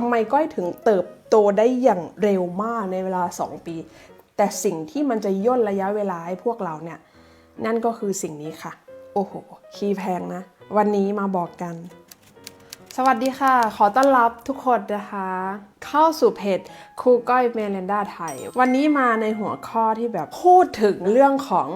ทำไมก้อยถึงเติบโตได้อย่างเร็วมากในเวลา 2 ปี แต่สิ่งที่มันจะย่นระยะเวลาให้พวกเราเนี่ย นั่นก็คือสิ่งนี้ค่ะ โอ้โห คีย์แพงนะ วันนี้มาบอกกัน สวัสดีค่ะ ขอต้อนรับทุกคนนะคะ เข้าสู่เพจครูก้อยเมเลนดาไทย วันนี้มาในหัวข้อที่แบบพูดถึงเรื่องของ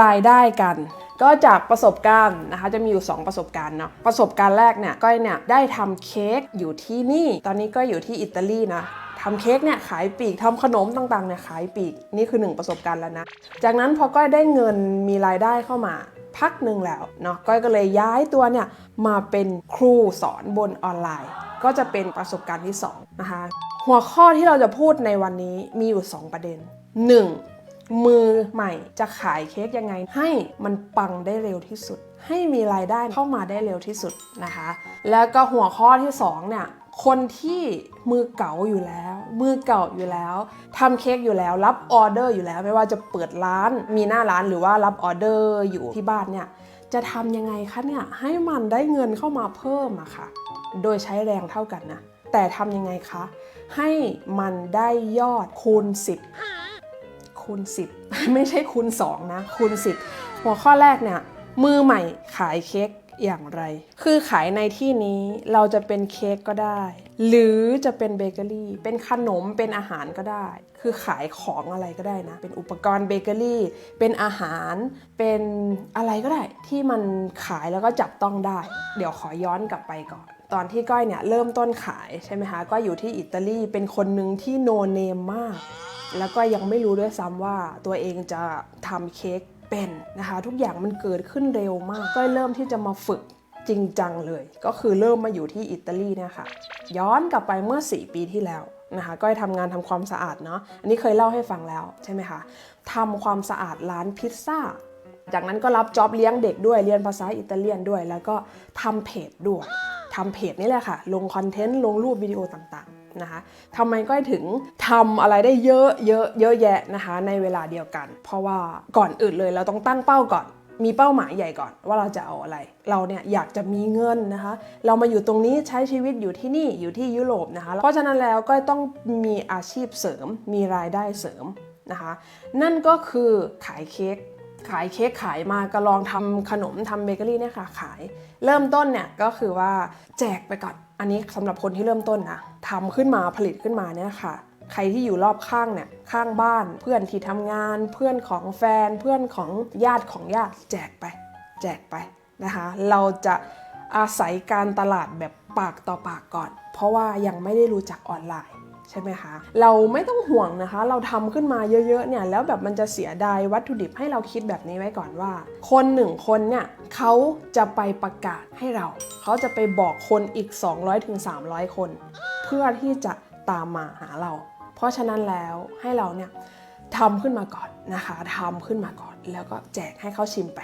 รายได้กัน ก็จากประสบการณ์นะคะ จะมีอยู่ 2 ประสบการณ์เนาะประสบการณ์แรกเนี่ยก้อยเนี่ยได้ทำเค้กอยู่ที่นี่ ตอนนี้ก็อยู่ที่อิตาลีนะทำเค้กเนี่ยขายปีกทำขนมต่างๆเนี่ยขายปีกนี่คือหนึ่งประสบการณ์แล้วนะ จากนั้นพอก้อยได้เงินมีรายได้เข้ามา พักหนึ่งแล้วเนาะก้อยก็เลยย้ายตัวเนี่ยมาเป็นครูสอนบนออนไลน์ ก็จะเป็นประสบการณ์ที่2นะคะหัวข้อที่เราจะพูดในวันนี้มีอยู่ 2 ประเด็น 1. มือใหม่จะขายเค้กยังไงให้มันปังได้เร็วที่สุด ให้มีรายได้เข้ามาได้เร็วที่สุดนะคะ แล้วก็หัวข้อที่2เนี่ยคนที่มือเก่าอยู่แล้ว มือเก่าอยู่แล้วทำเค้กอยู่แล้ว รับออเดอร์อยู่แล้ว ไม่ว่าจะเปิดร้าน มีหน้าร้านหรือว่ารับออเดอร์อยู่ที่บ้านเนี่ยจะทำยังไงคะเนี่ยให้มันได้เงินเข้ามาเพิ่มอะค่ะ โดยใช้แรงเท่ากันนะ แต่ทำยังไงคะ ให้มันได้ยอดคูณ 10 คูณ 10 ไม่ใช่คูณ 2 นะ คูณ 10 หัวข้อแรกเนี่ย มือใหม่ขายเค้กอย่างไร คือขายในที่นี้เราจะเป็นเค้กก็ได้ หรือจะเป็นเบเกอรี่ เป็นขนม เป็นอาหารก็ได้ คือขายของอะไรก็ได้นะ เป็นอุปกรณ์เบเกอรี่ เป็นอาหาร เป็นอะไรก็ได้ที่มันขายแล้วก็จับต้องได้ เดี๋ยวขอย้อนกลับไปก่อน ตอนที่ก้อยเนี่ยเริ่มต้นขายใช่ไหมคะก้อยอยู่ที่อิตาลี เป็นคนหนึ่งที่โนเนมมาก แล้วก็ยังไม่รู้ด้วยซ้ำว่าตัวเองจะทำเค้ก เป็นนะคะ ทุกอย่างมันเกิดขึ้นเร็วมาก ก็เริ่มที่จะมาฝึกจริงจังเลย ก็คือเริ่มมาอยู่ที่อิตาลีเนี่ยค่ะ ย้อนกลับไปเมื่อ 4 ปีที่แล้วนะคะก้อยทำงานทำความสะอาดเนาะอันนี้เคยเล่าให้ฟังแล้วใช่ไหมคะทำความสะอาดร้านพิซซ่า จากนั้นก็รับจ็อบเลี้ยงเด็กด้วยเรียนภาษาอิตาเลียนด้วย แล้วก็ทำเพจด้วย ทำเพจนี่แหละค่ะ ลงคอนเทนต์ ลงรูปวิดีโอต่างๆนะคะทำไมก้อยถึงทำอะไรได้เยอะเยอะเยอะแยะนะคะ ในเวลาเดียวกัน เพราะว่าก่อนอื่นเลยเราต้องตั้งเป้าก่อนมีเป้าหมายใหญ่ก่อนว่าเราจะเอาอะไร เราเนี่ยอยากจะมีเงินนะคะ เรามาอยู่ตรงนี้ใช้ชีวิตอยู่ที่นี่อยู่ที่ยุโรปนะคะ เพราะฉะนั้นแล้วก็ต้องมีอาชีพเสริม มีรายได้เสริมนะคะ นั่นก็คือขายเค้ก ขายเค้กขายมาก็ลองทำขนมทำเบเกอรี่เนี่ยค่ะขาย เริ่มต้นเนี่ยก็คือว่าแจกไปก่อนอันนี้สำหรับคนที่เริ่มต้นนะทำขึ้นมาผลิตขึ้นมาเนี่ยค่ะ ใครที่อยู่รอบข้างเนี่ยข้างบ้าน เพื่อนที่ทำงาน เพื่อนของแฟน เพื่อนของญาติของญาติแจกไป แจกไปนะคะ เราจะอาศัยการตลาดแบบปากต่อปากก่อน เพราะว่ายังไม่ได้รู้จักออนไลน์ ใช่ไหมคะ เราไม่ต้องห่วงนะคะ เราทำขึ้นมาเยอะๆเนี่ยแล้วแบบมันจะเสียดายวัตถุดิบให้เราคิดแบบนี้ไว้ก่อนว่า คนหนึ่งคนเนี่ยเขาจะไปประกาศให้เรา เขาจะไปบอกคนอีก 200-300 คน เพื่อที่จะตามมาหาเรา เพราะฉะนั้นแล้วให้เราเนี่ยทำขึ้นมาก่อนนะคะทำขึ้นมาก่อน แล้วก็แจกให้เขาชิมไป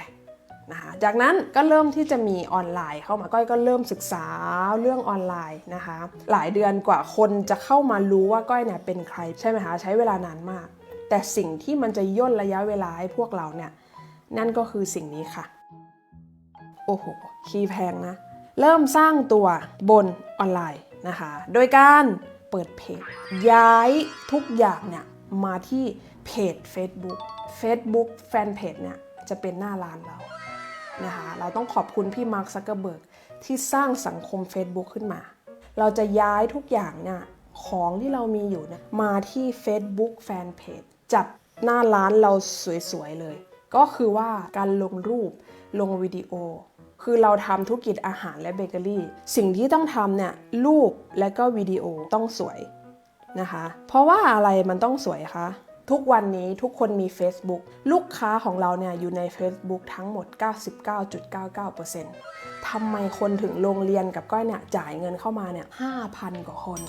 นะคะจากนั้นก็เริ่มที่จะมีออนไลน์เข้ามาก้อยก็เริ่มศึกษาเรื่องออนไลน์นะคะ หลายเดือนกว่าคนจะเข้ามารู้ว่าก้อยเนี่ยเป็นใครใช่ไหมคะใช้เวลานานมาก แต่สิ่งที่มันจะย่นระยะเวลาให้พวกเราเนี่ยนั่นก็คือสิ่งนี้ค่ะ โอ้โหคีย์แพงนะ เริ่มสร้างตัวบนออนไลน์นะคะ โดยการเปิดเพจ ย้ายทุกอย่างเนี่ยมาที่เพจ Facebook Facebook แฟนเพจเนี่ยจะเป็นหน้าร้านเรา นะคะ เราต้องขอบคุณพี่มาร์คซักเกอร์เบิร์กที่สร้างสังคม Facebook ขึ้นมา เราจะย้ายทุกอย่างเนี่ยของที่เรามีอยู่เนี่ยมาที่ Facebook Fanpage จัดหน้าร้านเราสวยๆเลย ก็คือว่าการลงรูปลงวิดีโอ คือเราทำธุรกิจอาหารและเบเกอรี่ สิ่งที่ต้องทำเนี่ยรูปและก็วิดีโอต้องสวยนะคะ เพราะว่าอะไรมันต้องสวยคะ ทุกวันนี้ทุกคนมี Facebook ลูกค้าของเราเนี่ยอยู่ใน Facebook ทั้งหมด 99.99%ทำไมคนถึงลงเรียนกับก้อยเนี่ยจ่ายเงินเข้ามาเนี่ย5,000 กว่าคน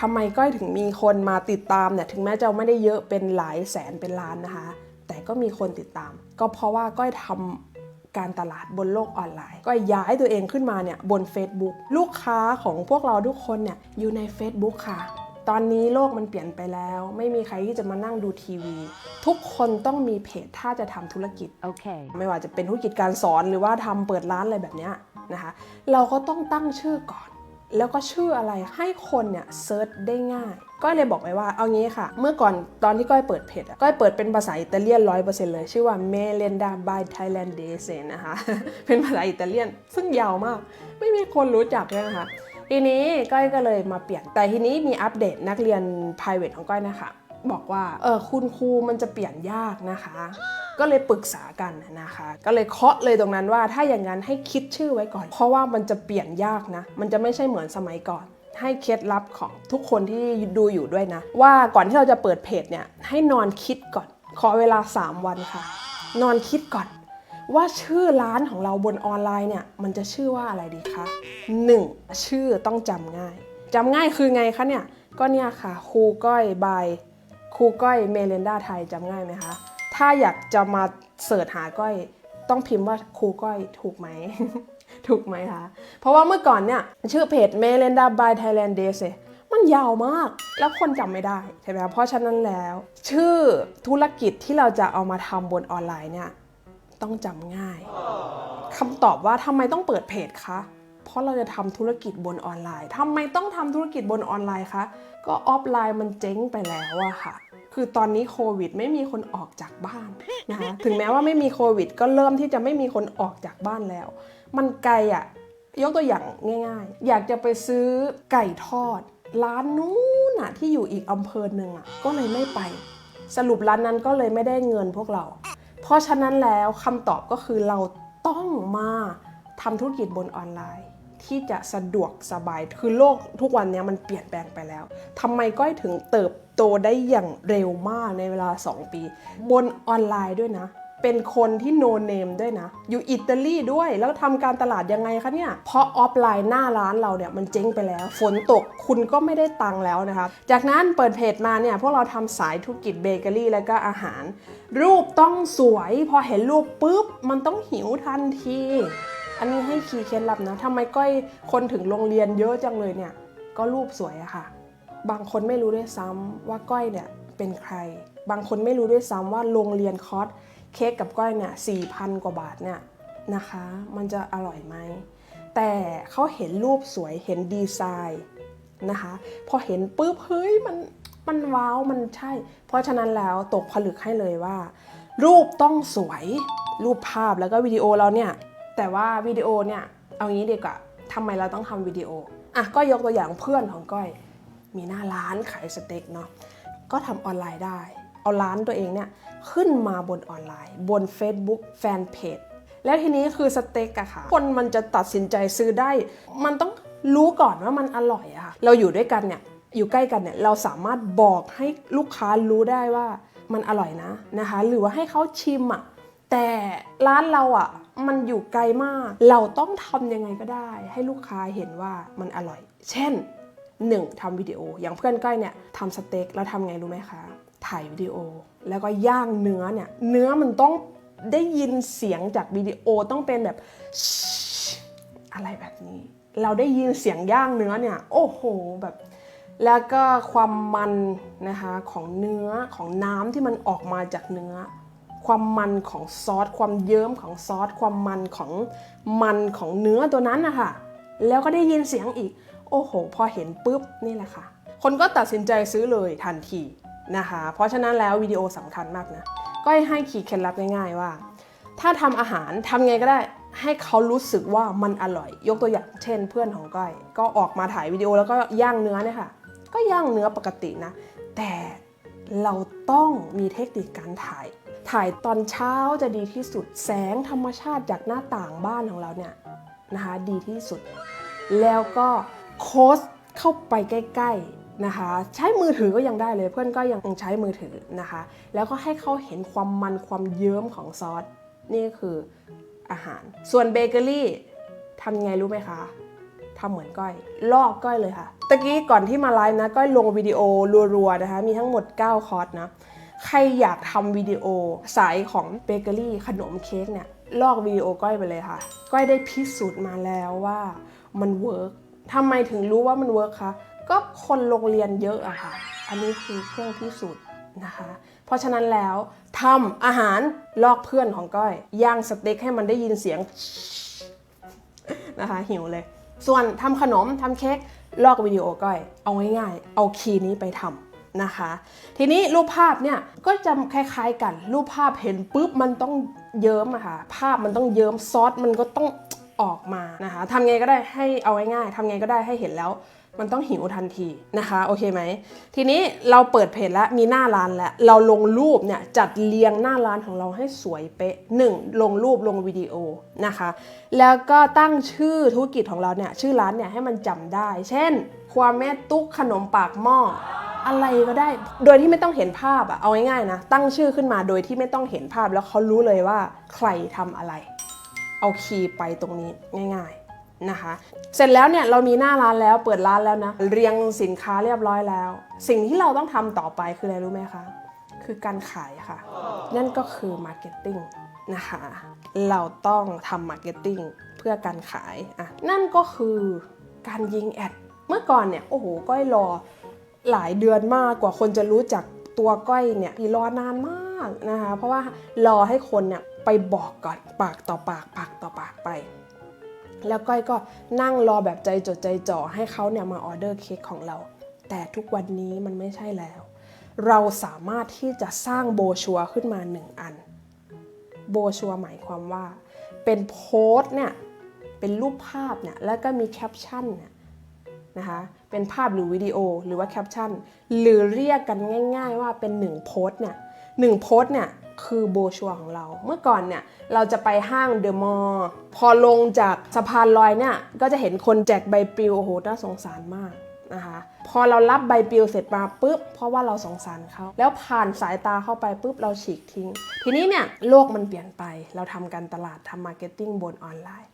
ทำไมก้อยถึงมีคนมาติดตามเนี่ยถึงแม้จะไม่ได้เยอะเป็นหลายแสนเป็นล้านนะคะ แต่ก็มีคนติดตาม ก็เพราะว่าก้อยทำการตลาดบนโลกออนไลน์ ก็ย้ายตัวเองขึ้นมาเนี่ยบน Facebook ลูกค้าของพวกเราทุกคนเนี่ยอยู่ใน Facebook ค่ะ ตอนนี้โลกมันเปลี่ยนไปแล้ว ไม่มีใครที่จะมานั่งดูทีวี ทุกคนต้องมีเพจถ้าจะทำธุรกิจ Okay. ไม่ว่าจะเป็นธุรกิจการสอนหรือว่าทำเปิดร้านอะไรแบบเนี้ยนะคะ เราก็ต้องตั้งชื่อก่อน แล้วก็ชื่ออะไรให้คนเนี่ยเซิร์ชได้ง่าย ก็เลยบอกไปว่าเอางี้ค่ะ เมื่อก่อนตอนที่ก้อยเปิดเพจอะก้อยเปิดเป็นภาษาอิตาเลียนร้อยเปอร์เซ็นต์เลย ชื่อว่า Melenda by Thailand d a y s นะคะ เป็นภาษาอิตาเลียนซึ่งยาวมาก ไม่มีคนรู้จักเลยนะคะ ทีนี้ก้อยก็เลยมาเปลี่ยน แต่ทีนี้มีอัปเดตนักเรียน private ของก้อยนะคะบอกว่าเออคุณครูมันจะเปลี่ยนยากนะคะ ก็เลยปรึกษากันนะคะ ก็เลยเคาะเลยตรงนั้นว่าถ้าอย่างนั้นให้คิดชื่อไว้ก่อน เพราะว่ามันจะเปลี่ยนยากนะ มันจะไม่ใช่เหมือนสมัยก่อน ให้เคล็ดลับของทุกคนที่ดูอยู่ด้วยนะ ว่าก่อนที่เราจะเปิดเพจเนี่ยให้นอนคิดก่อน ขอเวลา 3 วันค่ะ นอนคิดก่อน ว่าชื่อร้านของเราบนออนไลน์เนี่ยมันจะชื่อว่าอะไรดีคะ 1. ชื่อต้องจำง่ายจำง่ายคือไงคะเนี่ยก็เนี่ยค่ะครูก้อยบายครูก้อยเมเลนดาไทยจำง่ายไหมคะ ถ้าอยากจะมาเสิร์ชหาก้อยต้องพิมพ์ว่าครูก้อยถูกไหมถูกไหมคะ เพราะว่าเมื่อก่อนเนี่ยชื่อเพจ m e l e n d a by Thailand Days เนี่ยมันยาวมากแล้วคนจำไม่ได้ใช่ไหมคะเพราะฉะนั้นแล้ว ชื่อธุรกิจที่เราจะเอามาทำบนออนไลน์เนี่ย ต้องจำง่ายคำตอบว่าทำไมต้องเปิดเพจคะเพราะเราจะทำธุรกิจบนออนไลน์ทำไมต้องทำธุรกิจบนออนไลน์คะก็ออฟไลน์มันเจ๊งไปแล้วอะค่ะ คือตอนนี้โควิดไม่มีคนออกจากบ้านนะคะถึงแม้ว่าไม่มีโควิด ก็เริ่มที่จะไม่มีคนออกจากบ้านแล้ว มันไกลอะยกตัวอย่างง่าย ๆ อยากจะไปซื้อไก่ทอด ร้านนู้นน่ะที่อยู่อีกอำเภอหนึ่งอะก็เลยไม่ไป สรุปร้านนั้นก็เลยไม่ได้เงินพวกเรา เพราะฉะนั้นแล้วคำตอบก็คือเราต้องมาทำธุรกิจบนออนไลน์ ที่จะสะดวกสบายคือโลกทุกวันนี้มันเปลี่ยนแปลงไปแล้วทำไมก้อยถึงเติบโตได้อย่างเร็วมากในเวลา 2 ปี บนออนไลน์ด้วยนะ เป็นคนที่โนเนมด้วยนะ อยู่อิตาลีด้วยแล้วทำการตลาดยังไงคะเนี่ย เพราะออฟไลน์หน้าร้านเราเนี่ยมันเจ๊งไปแล้ว ฝนตกคุณก็ไม่ได้ตังค์แล้วนะคะ จากนั้นเปิดเพจมาเนี่ยพวกเราทำสายธุรกิจเบเกอรี่แล้วก็อาหาร รูปต้องสวยพอเห็นรูปปุ๊บ มันต้องหิวทันที อันนี้ให้คีย์เคล็ดลับนะทำไมก้อยคนถึงโรงเรียนเยอะจังเลยเนี่ย ก็รูปสวยอะค่ะ บางคนไม่รู้ด้วยซ้ำว่าก้อยเนี่ยเป็นใคร บางคนไม่รู้ด้วยซ้ำว่าโรงเรียนคอร์ส เค้กกับก้อยเนี่ยสี่พันกว่าบาทเนี่ยนะคะ มันจะอร่อยไหม แต่เขาเห็นรูปสวยเห็นดีไซน์นะคะ พอเห็นปุ๊บเฮ้ยมันมันว้าวมันใช่ เพราะฉะนั้นแล้วตกผลึกให้เลยว่า รูปต้องสวยรูปภาพแล้วก็วิดีโอเราเนี่ย แต่ว่าวิดีโอเนี่ยเอางี้ดีกว่าทำไมเราต้องทำวิดีโออะก็ยกตัวอย่างเพื่อนของก้อย มีหน้าร้านขายสเต็กเนาะก็ทำออนไลน์ได้ เอาร้านตัวเองเนี่ย ขึ้นมาบนออนไลน์ บน Facebook Fanpage แล้วทีนี้คือสเต็กอะค่ะ คนมันจะตัดสินใจซื้อได้ มันต้องรู้ก่อนว่ามันอร่อยอะค่ะ เราอยู่ด้วยกันเนี่ย อยู่ใกล้กันเนี่ย เราสามารถบอกให้ลูกค้ารู้ได้ว่ามันอร่อยนะนะคะ หรือว่าให้เขาชิมอะแต่ร้านเราอะมันอยู่ไกลมาก เราต้องทำยังไงก็ได้ ให้ลูกค้าเห็นว่ามันอร่อย เช่น 1. ทำวิดีโอ อย่างเพื่อนก้อยเนี่ยทำสเต็กแล้วทำไงรู้ไหมคะ ถ่ายวิดีโอ แล้วก็ย่างเนื้อเนี่ย เนื้อมันต้องได้ยินเสียงจากวิดีโอต้องเป็นแบบอะไรแบบนี้ เราได้ยินเสียงย่างเนื้อเนี่ย โอ้โหแบบ แล้วก็ความมันนะคะของเนื้อของน้ำที่มันออกมาจากเนื้อ ความมันของซอส ความเยิ้มของซอส ความมันของมันของเนื้อตัวนั้นนะคะแล้วก็ได้ยินเสียงอีก โอ้โห พอเห็นปุ๊บนี่แหละค่ะ คนก็ตัดสินใจซื้อเลยทันที นะคะ เพราะฉะนั้นแล้ววิดีโอสำคัญมากนะ ก็ให้ขีดเคล็ดลับง่ายๆว่า ถ้าทำอาหารทำไงก็ได้ให้เขารู้สึกว่ามันอร่อย ยกตัวอย่างเช่น เพื่อนของก้อย ก็ออกมาถ่ายวิดีโอแล้วก็ย่างเนื้อเนี่ยค่ะ ก็ย่างเนื้อปกตินะ แต่เราต้องมีเทคนิคการถ่าย ถ่ายตอนเช้าจะดีที่สุด แสงธรรมชาติจากหน้าต่างบ้านของเราเนี่ยนะคะดีที่สุด แล้วก็โค้ชเข้าไปใกล้ ๆ นะคะ ใช้มือถือก็ยังได้เลยเพื่อนก็ยังใช้มือถือนะคะ แล้วก็ให้เขาเห็นความมันความเยิ้มของซอสนี่คืออาหาร ส่วนเบเกอรี่ทำไงรู้ไหมคะทำเหมือนก้อย ลอกก้อยเลยค่ะตะกี้ก่อนที่มาไลฟ์นะก้อยลงวิดีโอรัวๆนะคะ มีทั้งหมด 9 คอร์สนะใครอยากทำวิดีโอสายของเบเกอรี่ขนมเค้กเนี่ยลอกวิดีโอก้อยไปเลยค่ะ ก้อยได้พิสูจน์มาแล้วว่ามันเวิร์กทำไมถึงรู้ว่ามันเวิร์กคะ ก็คนโรงเรียนเยอะอะค่ะ อันนี้คือเครื่องพิสูจน์นะคะ เพราะฉะนั้นแล้วทำอาหารลอกเพื่อนของก้อย ย่างสเต็กให้มันได้ยินเสียงนะคะหิวเลย ส่วนทำขนมทำเค้กลอกวิดีโอก้อย เอาง่ายๆ เอาคีย์นี้ไปทำนะคะ ทีนี้รูปภาพเนี่ยก็จะคล้ายๆกัน รูปภาพเห็นปุ๊บมันต้องเยิ้มอะค่ะ ภาพมันต้องเยิ้มซอสมันก็ต้องออกมานะคะทำไงก็ได้ให้เอาง่ายๆทำไงก็ได้ให้เห็นแล้ว มันต้องหิวทันทีนะคะโอเคไหมทีนี้เราเปิดเพจแล้วมีหน้าร้านแล้ว เราลงรูปเนี่ยจัดเรียงหน้าร้านของเราให้สวยเป๊ะหนึ่งลงรูปลงวิดีโอนะคะ แล้วก็ตั้งชื่อธุรกิจของเราเนี่ยชื่อร้านเนี่ยให้มันจำได้ เช่น ความแม่ตุ๊กขนมปากหม้ออะไรก็ได้ โดยที่ไม่ต้องเห็นภาพอะเอาง่ายๆนะ ตั้งชื่อขึ้นมาโดยที่ไม่ต้องเห็นภาพแล้วเขารู้เลยว่าใครทำอะไร เอาคีย์ไปตรงนี้ง่าย ๆ นะคะ เสร็จแล้วเนี่ยเรามีหน้าร้านแล้วเปิดร้านแล้วนะ เรียงสินค้าเรียบร้อยแล้ว สิ่งที่เราต้องทำต่อไปคืออะไรรู้ไหมคะ คือการขายค่ะ นั่นก็คือมาร์เก็ตติ้งนะคะ เราต้องทำมาร์เก็ตติ้งเพื่อการขายอะนั่นก็คือการยิงแอด เมื่อก่อนเนี่ยโอ้โหก้อยรอหลายเดือนมากกว่าคนจะรู้จักตัวก้อยเนี่ยรอนานมากนะคะ เพราะว่ารอให้คนเนี่ยไปบอกก่อนปากต่อปากปากต่อปากไป แล้วก้อยก็นั่งรอแบบใจจดใจจ่อให้เขาเนี่ยมาออเดอร์เค้กของเรา แต่ทุกวันนี้มันไม่ใช่แล้ว เราสามารถที่จะสร้างโบชัวขึ้นมาหนึ่งอัน โบชัวหมายความว่า เป็นโพสเนี่ยเป็นรูปภาพเนี่ยแล้วก็มีแคปชั่นเนี่ยนะคะเป็นภาพหรือวิดีโอหรือว่าแคปชั่นหรือเรียกกันง่าย ๆ ว่าเป็นหนึ่งโพสเนี่ยหนึ่งโพสเนี่ย คือโบชัวของเรา เมื่อก่อนเนี่ยเราจะไปห้างเดอะมอลล์พอลงจากสะพานลอยเนี่ยก็จะเห็นคนแจกใบปลิวโอ้โหน่าสงสารมากนะคะพอเรารับใบปลิวเสร็จมาปุ๊บเพราะว่าเราสงสารเขาแล้วผ่านสายตาเข้าไปปุ๊บเราฉีกทิ้ง ทีนี้เนี่ยโลกมันเปลี่ยนไป เราทำการตลาดทำมาร์เก็ตติ้งบนออนไลน์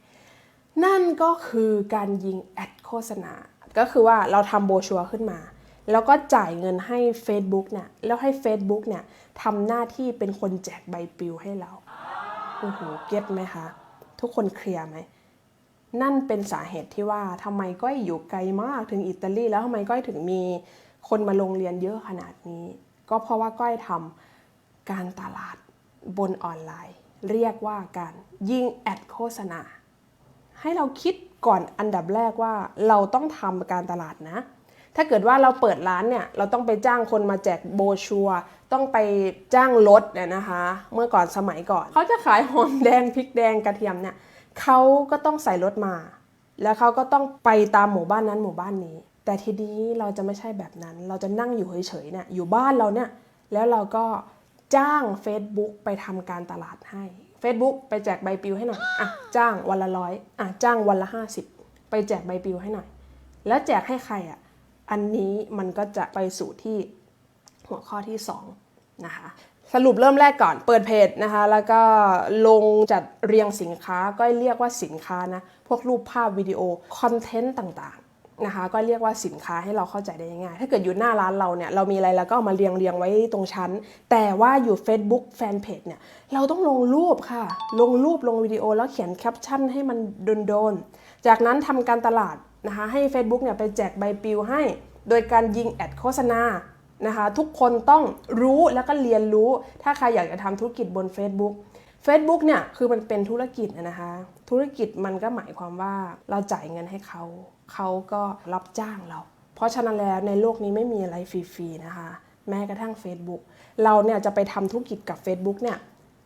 นั่นก็คือการยิงแอดโฆษณา ก็คือว่าเราทำโบชัวขึ้นมา แล้วก็จ่ายเงินให้ Facebook เนี่ยแล้วให้ Facebook เนี่ยทำหน้าที่เป็นคนแจกใบปลิวให้เราโอ้โหเก็ตไหมคะ ทุกคนเคลียร์ไหม นั่นเป็นสาเหตุที่ว่าทำไมก้อยอยู่ไกลมากถึงอิตาลี แล้วทำไมก้อยถึงมีคนมาลงเรียนเยอะขนาดนี้ ก็เพราะว่าก้อยทำการตลาดบนออนไลน์ เรียกว่าการยิงแอดโฆษณา ให้เราคิดก่อนอันดับแรกว่าเราต้องทำการตลาดนะ ถ้าเกิดว่าเราเปิดร้านเนี่ยเราต้องไปจ้างคนมาแจกโบชัวต้องไปจ้างรถเนี่ยนะคะ เมื่อก่อนสมัยก่อน เขาจะขายหอมแดงพริกแดงกระเทียมเนี่ยเขาก็ต้องใส่รถมา แล้วเขาก็ต้องไปตามหมู่บ้านนั้นหมู่บ้านนี้ แต่ทีนี้เราจะไม่ใช่แบบนั้น เราจะนั่งอยู่เฉยๆเนี่ยอยู่บ้านเราเนี่ยแล้วเราก็จ้าง Facebook ไปทำการตลาดให้ Facebook ไปแจกใบปลิวให้หน่อยอะจ้างวันละร้อยอะจ้างวันละ 50 ไปแจกใบปลิวให้หน่อย แล้วแจกให้ใครอะ อันนี้มันก็จะไปสู่ที่หัวข้อที่2นะคะสรุปเริ่มแรกก่อนเปิดเพจนะคะ แล้วก็ลงจัดเรียงสินค้าก็เรียกว่าสินค้านะ พวกรูปภาพวิดีโอคอนเทนต์ต่างๆนะคะ ก็เรียกว่าสินค้าให้เราเข้าใจได้ง่ายถ้าเกิดอยู่หน้าร้านเราเนี่ย เรามีอะไรเราก็เอามาเรียงเรียงไว้ตรงชั้น แต่ว่าอยู่ Facebook Fanpage เนี่ย เราต้องลงรูปค่ะ ลงรูปลงวิดีโอแล้วเขียนแคปชั่นให้มันโดนๆ จากนั้นทำการตลาด นะคะให้ Facebook เนี่ยไปแจกใบปลิวให้ โดยการยิงแอดโฆษณานะคะทุกคนต้องรู้แล้วก็เรียนรู้ ถ้าใครอยากจะทำธุรกิจบน Facebook Facebook เนี่ยคือมันเป็นธุรกิจนะคะ ธุรกิจมันก็หมายความว่าเราจ่ายเงินให้เขา เขาก็รับจ้างเรา เพราะฉะนั้นแล้วในโลกนี้ไม่มีอะไรฟรีๆนะคะ แม้กระทั่ง Facebook เราเนี่ยจะไปทำธุรกิจกับ Facebook เนี่ย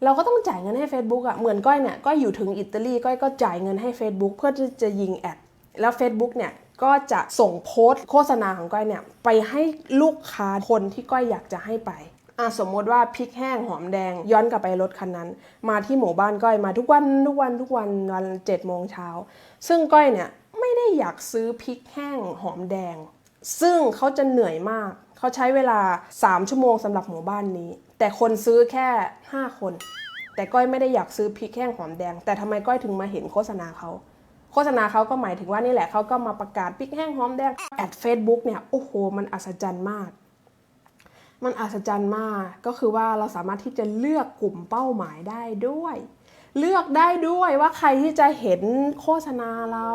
เราก็ต้องจ่ายเงินให้ Facebook อะเหมือนก้อยเนี่ยก็อยู่ถึงอิตาลีก้อยก็จ่ายเงินให้ Facebook เพื่อที่จะยิงแอด แล้ว Facebook เนี่ยก็จะส่งโพสต์โฆษณาของก้อยเนี่ยไปให้ลูกค้าคนที่ก้อยอยากจะให้ไปอะสมมติว่าพริกแห้งหอมแดงย้อนกลับไปรถคันนั้น มาที่หมู่บ้านก้อยมาทุกวันทุกวันทุกวันวันเจ็ดโมงเช้าซึ่งก้อยเนี่ยไม่ได้อยากซื้อพริกแห้งหอมแดง ซึ่งเขาจะเหนื่อยมาก เขาใช้เวลา 3 ชั่วโมงสำหรับหมู่บ้านนี้ แต่คนซื้อแค่ 5 คน แต่ก้อยไม่ได้อยากซื้อพริกแห้งหอมแดง แต่ทำไมก้อยถึงมาเห็นโฆษณาเขา โฆษณาเขาก็หมายถึงว่านี่แหละเขาก็มาประกาศพริกแห้งหอมแดงแอดเฟซบุ๊กเนี่ยโอ้โห มันอัศจรรย์มาก มันอัศจรรย์มากก็คือว่าเราสามารถที่จะเลือกกลุ่มเป้าหมายได้ด้วย เลือกได้ด้วยว่าใครที่จะเห็นโฆษณาเรา